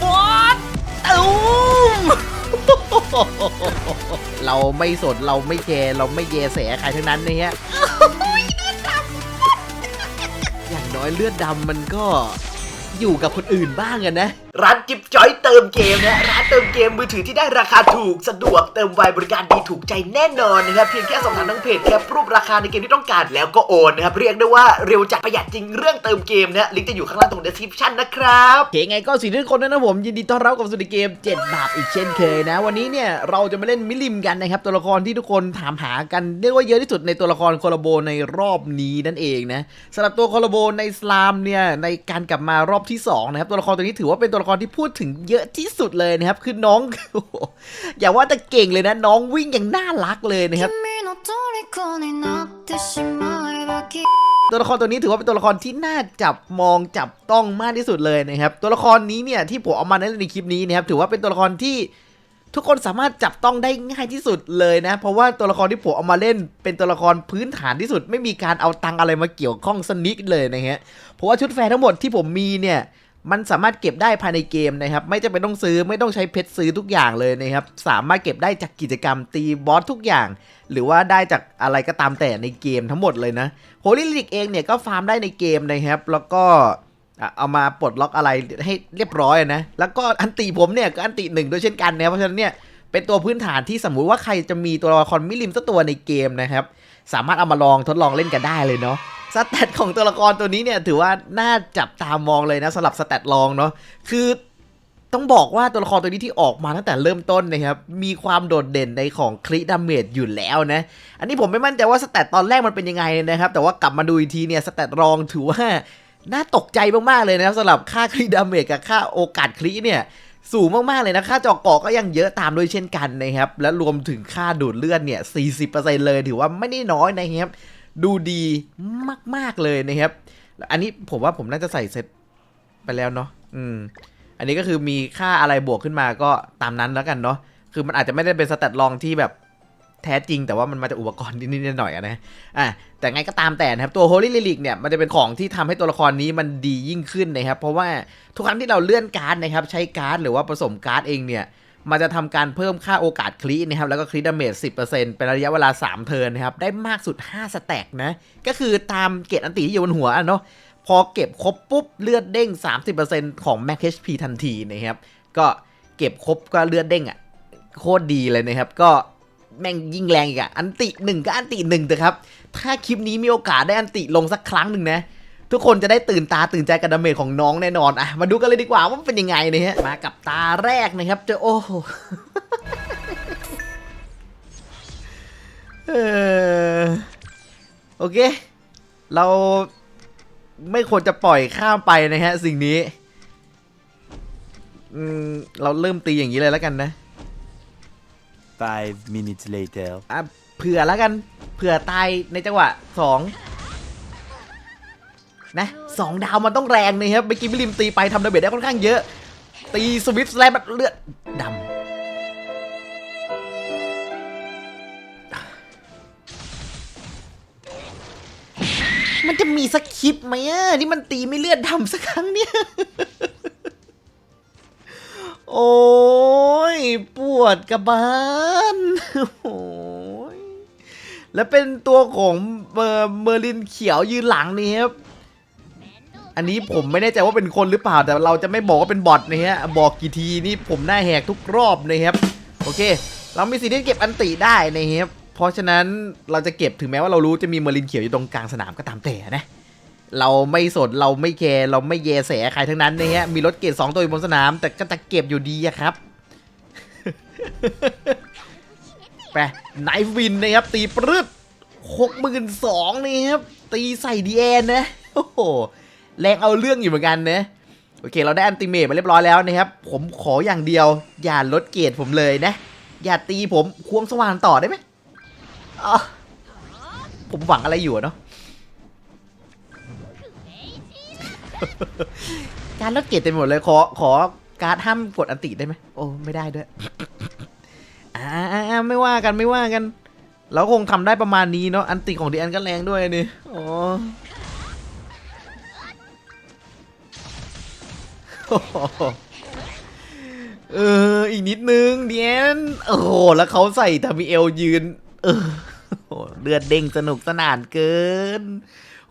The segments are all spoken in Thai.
ฟอร์ดตูมเราไม่สนเราไม่แคร์เราไม่แยแสใครทั้งนั้นนะฮะอย่างน้อยเลือดดำมันก็อยู่กับคนอื่นบ้างอะนะร้านจิ๊บจอยเติมเกมนะร้านเติมเกมมือถือที่ได้ราคาถูกสะดวกเติมไวบริการดีถูกใจแน่นอนนะครับเพียงแค่สอบถามทางเพจแคปรูปราคาในเกมที่ต้องการแล้วก็โอนนะครับเรียกได้ว่าเร็วจัดประหยัดจริงเรื่องเติมเกมนะลิงก์จะอยู่ข้างล่างตรง description นะครับโอเคไงก็สิ่งที่ทุกคนนะผมยินดีต้อนรับกับสุดเกม 7 บาทอีกเช่นเคยนะ วันนี้เนี่ยเราจะมาเล่นมิลลิมกันนะครับตัวละครที่ทุกคนถามหากันเรียกว่าเยอะที่สุดในตัวละครโคลาโบในรอบนี้นั่นเองนะสำหรับตัวโคลาโบในสลามเนี่ยในการกลับมารอบที่สองนะครับตัวละครตัวนี้ถือว่าเป็นตัวละครที่พูดถึงเยอะที่สุดเลยนะครับ คือน้อง อย่าว่าแต่เก่งเลยนะ น้องวิ่งอย่างน่ารักเลยนะครับตัวละครตัวนี้ถือว่าเป็นตัวละครที่น่าจับมองจับต้องมากที่สุดเลยนะครับ ตัวละครนี้เนี่ยที่ผมเอามาในคลิปนี้นะครับถือว่าเป็นตัวละครที่ทุกคนสามารถจับต้องได้ง่ายที่สุดเลยนะ เพราะว่าตัวละครที่ผมเอามาเล่นเป็นตัวละครพื้นฐานที่สุด ไม่มีการเอาตังอะไรมาเกี่ยวข้องสนิทเลยนะฮะเพราะว่าชุดแฟร์ทั้งหมดที่ผมมีเนี่ย มันสามารถเก็บได้ภายในเกมนะครับ ไม่จำเป็นต้องซื้อไม่ต้องใช้เพชรซื้อทุกอย่างเลยนะครับ สามารถเก็บได้จากกิจกรรมตีบอสทุกอย่าง หรือว่าได้จากอะไรก็ตามแต่ในเกมทั้งหมดเลยนะโฮลิลิกเองเนี่ยก็ฟาร์มได้ในเกมนะครับ แล้วก็เอามาปลดล็อกอะไรให้เรียบร้อยนะ แล้วก็อันติผมเนี่ยก็อันติหนึ่งด้วยเช่นกันนะเพราะฉะนั้นเนี่ยเป็นตัวพื้นฐานที่สมมุติว่าใครจะมีตัวละครมิลิมสักตัวในเกมนะครับ สามารถเอามาลองทดลองเล่นกันได้เลยเนาะสแตทของตัวละครตัวนี้เนี่ยถือว่าน่าจับตามองเลยนะสำหรับสแตทลองเนาะคือต้องบอกว่าตัวละครตัวนี้ที่ออกมาตั้งแต่เริ่มต้นนะครับ มีความโดดเด่นในของคลิดาเมจอยู่แล้วนะ อันนี้ผมไม่มั่นใจว่าสแตทตอนแรกมันเป็นยังไงนะครับ แต่ว่ากลับมาดูอีกทีเนี่ยสแตทรองถือว่า น่าตกใจมากๆเลยนะครับสำหรับค่าคลิดาเมจกับค่าโอกาสคลิเนี่ย สูงมาก ๆ เลยนะ ค่าจอกเกาะก็ยังเยอะตามด้วยเช่นกันนะครับ และรวมถึงค่าดูดเลือดเนี่ย 40%เลยถือว่าไม่ได้น้อยนะครับ ดูดีมาก ๆ เลยนะครับ อันนี้ผมว่าผมน่าจะใส่เซตไปแล้วเนาะอืม อันนี้ก็คือมีค่าอะไรบวกขึ้นมาก็ตามนั้นแล้วกันเนาะ คือมันอาจจะไม่ได้เป็นสแตทลองที่แบบ แท้จริงแต่ว่ามันมาจากอุปกรณ์นิดๆหน่อยๆอะนะอะแต่ไงก็ตามแต่นะครับตัว Holy Relic เนี่ยมันจะเป็นของที่ทำให้ตัวละครนี้มันดียิ่งขึ้นนะครับ เพราะว่าทุกครั้งที่เราเลื่อนการ์ดนะครับใช้การ์ดหรือว่าผสมการ์ดเองเนี่ยมันจะทำการเพิ่มค่าโอกาสคลินะครับ แล้วก็คลิดาเมจ10%เป็นระยะเวลา 3 เทิร์นนะครับ ได้มากสุด 5 สแต็กนะ ก็คือตามเกรดอันติที่อยู่บนหัวเนาะพอเก็บครบปุ๊บ เลือดเด้ง 30%ของ Max HP ทันทีนะครับ ก็เก็บครบก็เลือดเด้งอะ่ะโคตรดีเลยนะครับ ก็ แม่งยิ่งแรงอีกอะอันติหนึ่งก็อันติหนึ่งเถอะครับ ถ้าคลิปนี้มีโอกาสได้อันติลงสักครั้งหนึ่งนะ ทุกคนจะได้ตื่นตาตื่นใจกับดาเมจของน้องแน่นอนอะมาดูกันเลยดีกว่าว่ามันเป็นยังไงนะฮะมากับตาแรกนะครับเจอโอ้โหเออโอเค เราไม่ควรจะปล่อยข้ามไปนะฮะสิ่งนี้เราเริ่มตีอย่างนี้เลยแล้วกันนะ Five minutes later. อะเผื่อแล้วกัน เผื่อตายในจังหวะสองนะสองดาวมันต้องแรงนะครับเมื่อกี้มิลิมตีไปทำดาเมจได้ค่อนข้างเยอะ ตีสวิตช์แลมเลือดดำมันจะมีสักคลิปไหมอะที่มันตีไม่เลือดดำสักครั้งเนี่ย โอ้ ปวดกระบาลโอ้ยแล้วเป็นตัวของเมอร์ลินเขียวยืนหลังนี่ครับ อันนี้ผมไม่แน่ใจว่าเป็นคนหรือเปล่า แต่เราจะไม่บอกว่าเป็นบอทนะฮะ บอกกี่ทีนี่ผมหน้าแหกทุกรอบนะครับ โอเค เรามีสิทธิ์ที่เก็บอันติได้นะครับ เพราะฉะนั้นเราจะเก็บถึงแม้ว่าเรารู้จะมีเมอร์ลินเขียวอยู่ตรงกลางสนามก็ตามแต่นะเราไม่สนเราไม่แคร์เราไม่แยแสใครทั้งนั้นนะฮะมีรถเกตสองตัวอยู่บนสนาม แต่ก็จะเก็บอยู่ดีครับ ไปไนฟ์วินนะครับ ตีปรึดหกหมื่นสองนี่ครับ ตีใส่ดีแอนนะ โอ้โห แรงเอาเรื่องอยู่เหมือนกันนะ โอเค เราได้อันติเมทมาเรียบร้อยแล้วนะครับ ผมขออย่างเดียว อย่าลดเกรดผมเลยนะ อย่าตีผมควงสว่างต่อได้ไหมอ๋อผมหวังอะไรอยู่เนาะการลดเกรดเต็มหมดเลยขอขอ การดห้ามกดอันติได้ไหมโอ้ไม่ได้ด้วยอ่าไม่ว่ากันไม่ว่ากันเราคงทำได้ประมาณนี้เนาะอันติของดีอันก็แรงด้วยนี่อ๋อโอ้เอออีกนิดนึงเดียนโอ้โหแล้วเขาใส่ทามิเอลยืน เออโอ้เลือดเด้งสนุกสนานเกิน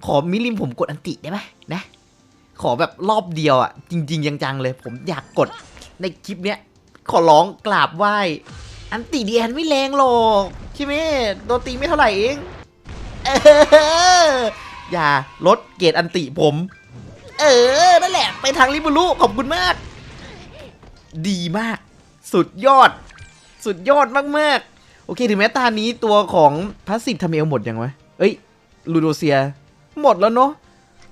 ขอมิลิมผมกดอันติได้ไหมนะ ขอแบบรอบเดียวอะ จริง ๆ จังๆเลย ผมอยากกดในคลิปเนี้ย ขอร้องกราบไหว้ อันติเดียนไม่แรงหรอกใช่ไหมโดนตีไม่เท่าไหร่เองเอออย่าลดเกรดอันติผม เออ นั่นแหละ ไปทางริบุรุขอบคุณมาก ดีมาก สุดยอด สุดยอดมากๆ โอเค ถึงแม้ตานี้ตัวของพาสซีฟทำเอลหมดยังวะเอ้ย ลูโดเซีย หมดแล้วเนาะ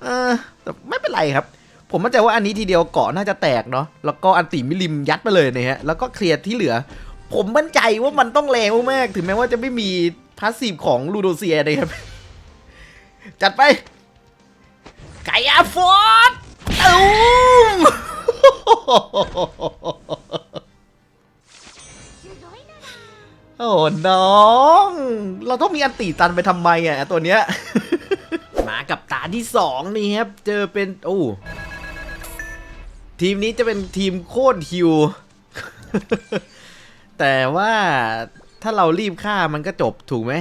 เออแต่ไม่เป็นไรครับ ผมมั่นใจว่าอันนี้ทีเดียวเกาะน่าจะแตกเนาะแล้วก็อันติมิลิมยัดไปเลยนะฮะแล้วก็เคลียร์ที่เหลือ ผมมั่นใจว่ามันต้องแรงมากๆถึงแม้ว่าจะไม่มีพาสซีฟของลูโดเซียนะครับ จัดไปไก่อาฟอร์ดตูมโอ้น้อง เราต้องมีอันตีตันไปทำไมอะตัวเนี้ย กับตาที่สองนี่ครับ เจอเป็น โอ้ทีมนี้จะเป็นทีมโคตรฮิว แต่ว่าถ้าเรารีบฆ่ามันก็จบถูกไหม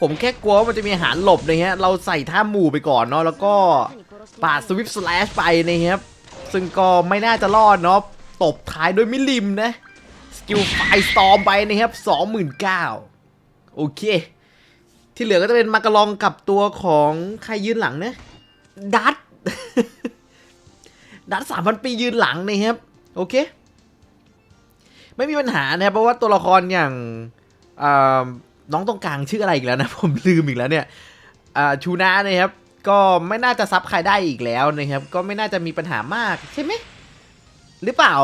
ผมแค่กลัวว่ามันจะมีอาหารหลบนะฮะ เราใส่ท่าหมู่ไปก่อนเนาะแล้วก็ปาดสวิปสแลชไปนะครับ ซึ่งก็ไม่น่าจะรอดเนาะตบท้ายด้วยมิลลิมนะ สกิลไฟสตอมไปนะครับ 29,000 โอเค ที่เหลือก็จะเป็นมากระลองกับตัวของใครยืนหลังนะดัตดัตสามพันปียืนหลังนะครับ โอเค ไม่มีปัญหานะครับเพราะว่าตัวละครอย่างน้องตรงกลางชื่ออะไรอีกแล้วนะ ผมลืมอีกแล้วเนี่ยอ่าชูนานะครับก็ไม่น่าจะซับใครได้อีกแล้วนะครับ ก็ไม่น่าจะมีปัญหามากใช่ไหมหรือเปล่า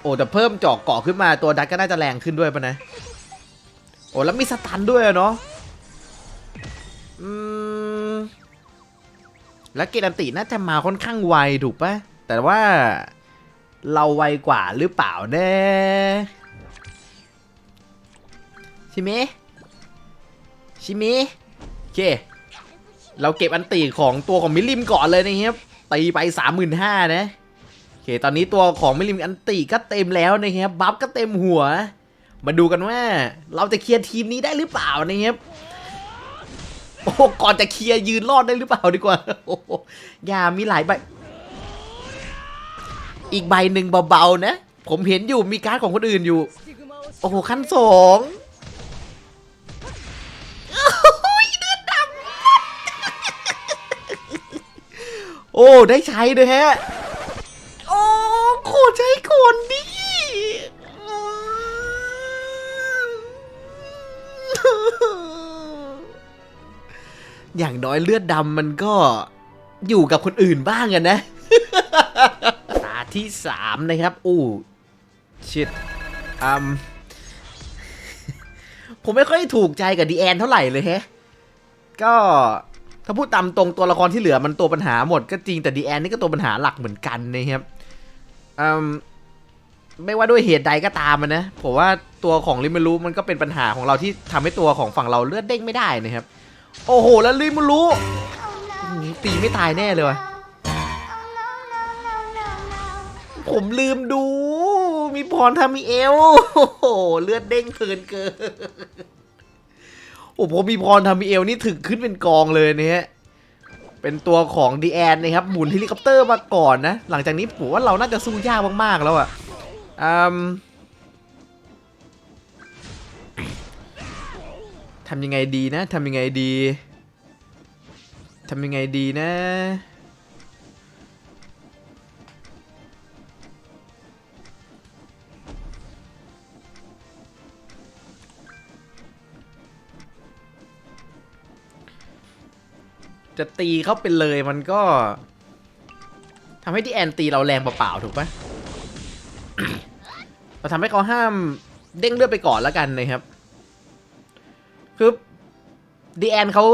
โอ้แต่เพิ่มจอกเกาะขึ้นมาตัวดักก็น่าจะแรงขึ้นด้วยปะนะ โอ้แล้วมีสตันด้วยอะเนาะอืมแล้วเกรันติน่าจะมาค่อนข้างไวถูกปะแต่ว่าเราไวกว่าหรือเปล่าเนะใช่ไหมใช่ไหมโอเค เราเก็บอันติของตัวของมิลิมก่อนเลยนะครับตีไปสามหมื่นห้านะโอเค ตอนนี้ตัวของมิลิมอันติก็เต็มแล้วนะครับ บัฟก็เต็มหัว มาดูกันว่า เราจะเคลียร์ทีมนี้ได้หรือเปล่านะครับโอ้ก่อนจะเคลียร์ยืนรอดได้หรือเปล่าดีกว่าโอ้ย่ามีหลายใบ อีกใบหนึ่งเบาๆนะ ผมเห็นอยู่มีการ์ดของคนอื่นอยู่ โอ้โหขั้นสองโอ้ยเลือดดำโอ้ได้ใช้ด้วยฮะ โอ้โคใช้คนดิ อย่างน้อยเลือดดำมันก็อยู่กับคนอื่นบ้างอะนะ ตาที่สามนะครับอู้ชิดอืมผมไม่ค่อยถูกใจกับดีแอนเท่าไหร่เลยแฮะ ก็ถ้าพูดตามตรงตัวละครที่เหลือมันตัวปัญหาหมดก็จริงแต่ดีแอนนี่ก็ตัวปัญหาหลักเหมือนกันนะครับอืมไม่ว่าด้วยเหตุใดก็ตามมันนะผมว่าตัวของลิมารุมันก็เป็นปัญหาของเราที่ทำให้ตัวของฝั่งเราเลือดเด้งไม่ได้นะครับ โอ้โห แล้วลิมารุอื้อหือตีไม่ตายแน่เลยว่ะผมลืมดู มีพรทามีเอล โอ้โห เลือดเด้งเกินเกิน โอ้ผมมีพรทามีเอลนี่ถึงขึ้นเป็นกองเลยเนี่ยเป็นตัวของดีแอนนะครับ หมุนเฮลิคอปเตอร์มาก่อนนะ หลังจากนี้ผมว่าเราน่าจะสู้ยากมากๆแล้วอะอืม ทำยังไงดีนะทำยังไงดีทำยังไงดีนะ จะตีเขาเป็นเลยมันก็ทำให้ที่แอนตีเราแรงเปล่าๆถูกปะเราทำให้เขาห้ามเด้งเลือดไปก่อนแล้วกันนะครับ คือดีแอนเขา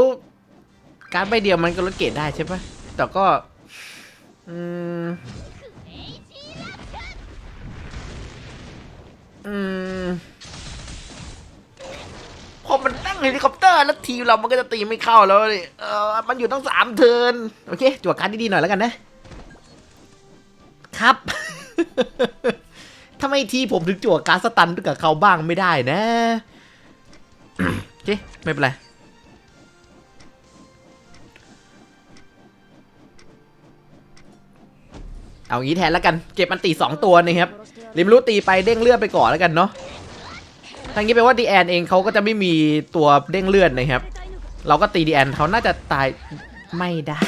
การใบเดียวมันก็ลดเกรดได้ใช่ปะแต่ก็ อืม อืม พอมันตั้งเฮลิคอปเตอร์แล้วทีมเรามันก็จะตีไม่เข้าแล้วดิเออมันอยู่ตั้งสามเทิร์นโอเคจั่วการดีๆหน่อยแล้วกันนะ ครับ ทำไมทีผมถึงจั่วการสตันกับเขาบ้างไม่ได้นะ เคไม่เป็นไรเอางี้แทนแล้วกันเก็บอันตีสองตัวนะครับริมรู้ตีไปเด้งเลือดไปก่อนแล้วกันเนาะทางนี้แปลว่าดีแอนเองเขาก็จะไม่มีตัวเด้งเลือดนะครับ เราก็ตีดีแอนเขาน่าจะตายไม่ได้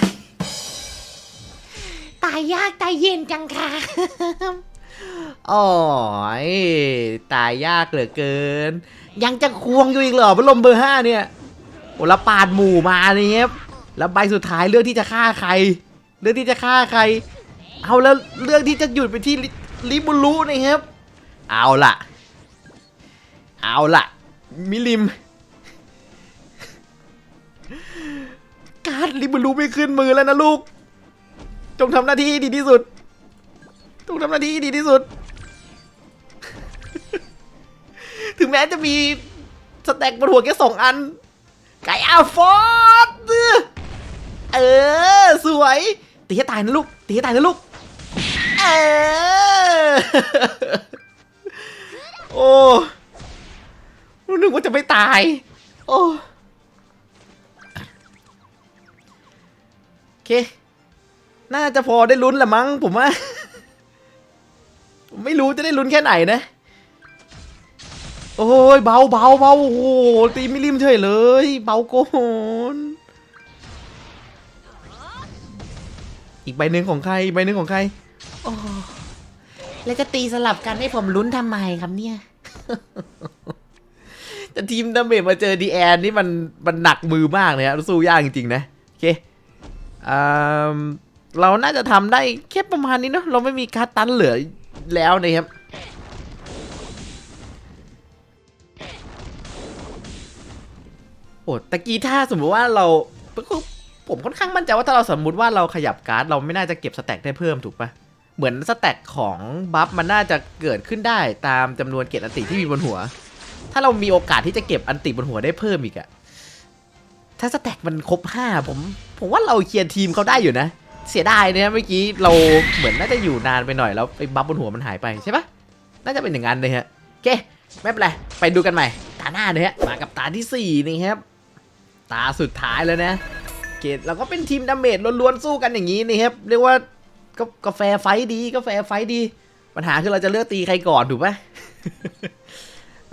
ตายยากตายเย็นจังค่ะ อ๋อยตายยากเหลือเกิน ยังจะควงอยู่อีกเหรอพัดลมเบอร์ห้าเนี่ยโอ้แล้วปาดหมู่มาเนี่ยครับแล้วใบสุดท้ายเลือกที่จะฆ่าใคร เลือกที่จะฆ่าใคร เอาแล้วเรื่องที่จะหยุดไปที่ลิบุรุนะครับ เอาล่ะ เอาล่ะ มิลิม การลิบุรุไม่ขึ้นมือแล้วนะลูก จงทำหน้าที่ดีที่สุด จงทำหน้าที่ดีที่สุด ถึงแม้จะมีสแต็กบนหัวแค่สองอัน ไก่อาฟอร์ดเออ สวยตีให้ตายนะลูกตีให้ตายนะลูก เออ โอ้นึกว่าจะไม่ตาย โอ้โอเค น่าจะพอได้ลุ้นละมั้งผมว่า ไม่รู้จะได้ลุ้นแค่ไหนนะ โอ้ยเบาเบาเบาโอ้โหตีไม่ริมเฉยเลย เบาโกนอีกใบหนึ่งของใครอีกใบหนึ่งของใครโอ้แล้วจะตีสลับกันให้ผมลุ้นทำไมครับเนี่ยแต่ทีมดาเมจมาเจอดีแอนนี่มันมันหนักมือมากเลยครับสู้ยากจริงๆนะโอเคอ่าเราน่าจะทำได้แค่ประมาณนี้เนาะเราไม่มีการดตันเหลือแล้วนะครับ โอ้ตะกี้ถ้าสมมติว่าเราผมค่อนข้างมั่นใจว่าถ้าเราสมมุติว่าเราขยับการ์ดเราไม่น่าจะเก็บสแต็กได้เพิ่มถูกปะเหมือนสแต็กของบัฟมันน่าจะเกิดขึ้นได้ตามจำนวนเกตอันติที่มีบนหัว ถ้าเรามีโอกาสที่จะเก็บอันติบนหัวได้เพิ่มอีกอะถ้าสแต็กมันครบห้าผมผมว่าเราเคลียร์ทีมเขาได้อยู่นะ เสียดายนะเมื่อกี้เราเหมือนน่าจะอยู่นานไปหน่อยแล้วไอ้บัฟบนหัวมันหายไปใช่ปะน่าจะเป็นอย่างนั้นเลยฮะโอเคไม่เป็นไรไปดูกันใหม่ตาหน้าเลยฮะมากับตาที่สี่นี่ครับ ตาสุดท้ายแล้วนะ เกตเราก็เป็นทีมดาเมจล้วนๆสู้กันอย่างนี้นี่ครับเรียกว่าก็กาแฟไฟดีกาแฟไฟดี ปัญหาคือเราจะเลือกตีใครก่อนถูกปะ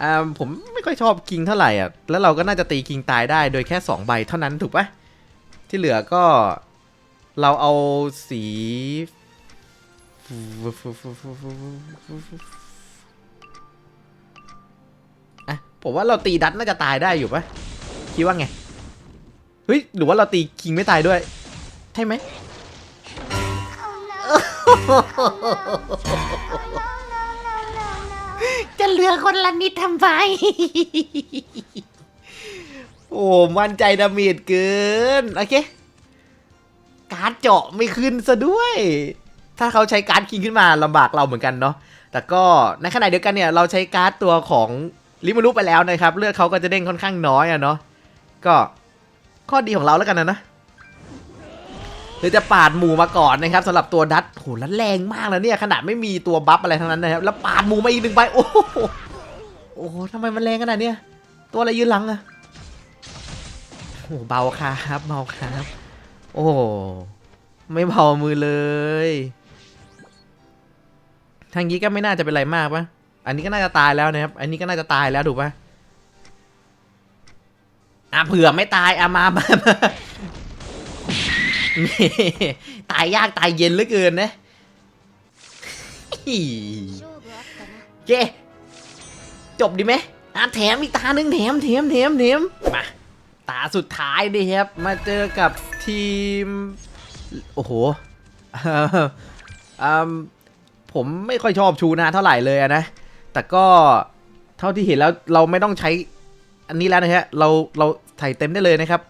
อ่าผมไม่ค่อยชอบคิงเท่าไหร่อะแล้วเราก็น่าจะตีคิงตายได้โดยแค่ 2 ใบเท่านั้นถูกปะที่เหลือก็เราเอาสีอะผมว่าเราตีดัตน่าจะตายได้อยู่ปะคิดว่าไง เฮ้ยหรือว่าเราตีคิงไม่ตายด้วย ใช่ไหมจะเหลือคนละนิดทำไม โอ้มั่นใจดาเมจเกิน โอเค การ์ดเจาะไม่ขึ้นซะด้วย ถ้าเขาใช้การ์ดคิงขึ้นมาลำบากเราเหมือนกันเนาะแต่ก็ในขณะเดียวกันเนี่ยเราใช้การ์ดตัวของลิมารุไปแล้วนะครับ เลือดเขาก็จะเด้งค่อนข้างน้อยอะเนาะก็ ข้อดีของเราแล้วกันนะนะหรือจะปาดหมูมาก่อนนะครับสำหรับตัวดัตโหแล้วแรงมากแล้วเนี่ยขนาดไม่มีตัวบัฟอะไรทั้งนั้นนะครับแล้วปาดหมูมาอีกหนึ่งใบโอ้โหโอ้โหทำไมมันแรงขนาดเนี้ยตัวอะไรยืนหลังอะโอ้โหเบาครับเบาครับ โอ้ไม่เบามือเลยทางนี้ก็ไม่น่าจะเป็นไรมากปะอันนี้ก็น่าจะตายแล้วนะครับ อันนี้ก็น่าจะตายแล้วถูกปะ อะเผื่อไม่ตายอะมามามาตายยากตายเย็นเหลือเกินนะโอเคจบดีไหมอะแถมอีกตาหนึ่งแถมแถมแถมแถมมาตาสุดท้ายดิครับ มาเจอกับทีม โอ้โหอ่ออืมผมไม่ค่อยชอบชูนาเท่าไหร่เลยนะ แต่ก็เท่าที่เห็นแล้วเราไม่ต้องใช้ อันนี้แล้วนะฮะเราเราใส่เต็มได้เลยนะครับ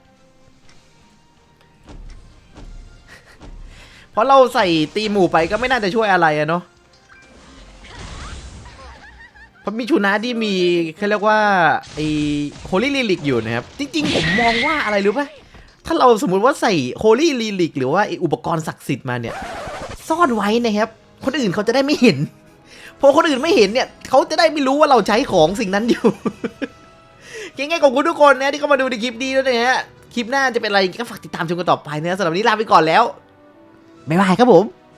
เพราะเราใส่ตีหมู่ไปก็ไม่น่าจะช่วยอะไรอะเนาะเพราะมีชูนะที่มีเขาเรียกว่าไอ้โฮลี่ลิลิกอยู่นะครับ จริง ๆ ผมมองว่าอะไรรู้ปะถ้าเราสมมุติว่าใส่โฮลี่ลิลิกหรือว่าไอ้อุปกรณ์ศักดิ์สิทธิ์มาเนี่ย ซ่อนไว้นะครับ คนอื่นเขาจะได้ไม่เห็นพอคนอื่นไม่เห็นเนี่ยเขาจะได้ไม่รู้ว่าเราใช้ของสิ่งนั้นอยู่ ยังไงขอบคุณทุกคนนะที่เข้ามาดูในคลิปนี้ด้วยนะฮะคลิปหน้าจะเป็นอะไรก็ฝากติดตามชมกันต่อไปนะสำหรับวันนี้ลาไปก่อนแล้วบ๊ายบายครับผม